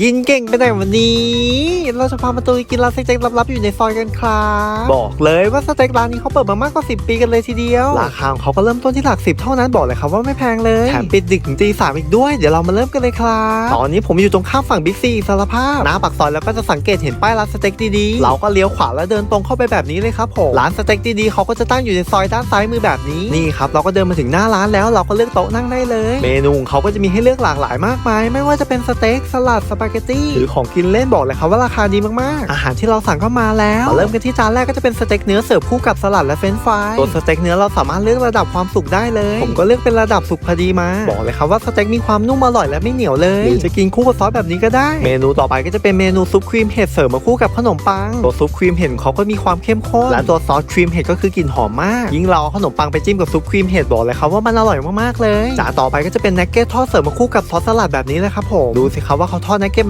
กินเก่งไปไหนวันนี้ เราจะพามาตุยกินร้านสเต็กลับๆอยู่ในซอยกันครับบอกเลยว่าสเต็กร้านนี้เขาเปิดมามากกว่า 10 ปีกันเลยทีเดียว ราคาของเขาก็เริ่มต้นที่หลักสิบเท่านั้นบอกเลยครับว่าไม่แพงเลยแถมปิดดึกถึงตีสามอีกด้วยเดี๋ยวเรามาเริ่มกันเลยครับตอนนี้ผมอยู่ตรงข้ามฝั่งบิ๊กซีสารภาพหน้าปากซอยแล้วก็จะสังเกตเห็นป้ายร้านสเต็กดีๆเราก็เลี้ยวขวาแล้วเดินตรงเข้าไปแบบนี้เลยครับผมร้านสเต็กดีๆเขาก็จะตั้งอยู่ในซอยด้านซ้ายมือแบบนี้นี่ครับเราก็เดินมาถึงหน้าร้านแล้วเราก็เลือกโต๊ะนั่งได้เลย เมนูของเขาก็จะมีให้เลือกหลากหลายมากมาย ไม่ว่าจะเป็นสเต็กสลัดสปาเกตตี้หรือของกินเล่นบอกเลยครับว่าราคาดีมากๆ อาหารที่เราสั่งก็มาแล้วมาเริ่มกันที่จานแรกก็จะเป็นสเต็กเนื้อเสิร์ฟคู่กับสลัดและเฟรนช์ฟรายตัวสเต็กเนื้อเราสามารถเลือกระดับความสุกได้เลย ผมก็เลือกเป็นระดับสุกพอดีมา บอกเลยครับว่าสเต็กมีความนุ่มอร่อยและไม่เหนียวเลยหรือจะกินคู่กับซอสแบบนี้ก็ได้ เมนูต่อไปก็จะเป็นเมนูซุปครีมเห็ดเสิร์ฟมาคู่กับขนมปังตัวซุปครีมเห็ดของเขาก็มีความเข้มข้นและตัวซอสครีมเห็ดก็คือกลิ่นหอมมาก ยิ่งเราเอาขนมปังไปจิ้มกับซุปครีมเห็ดบอกเลยครับว่ามันอร่อยมากๆเลยจานต่อไปก็จะเป็นนักเก็ตทอดเสิร์ฟมาคู่กับซอสสลัดแบบนี้เลยครับผมดูสิครับว่าเขาทอดนัก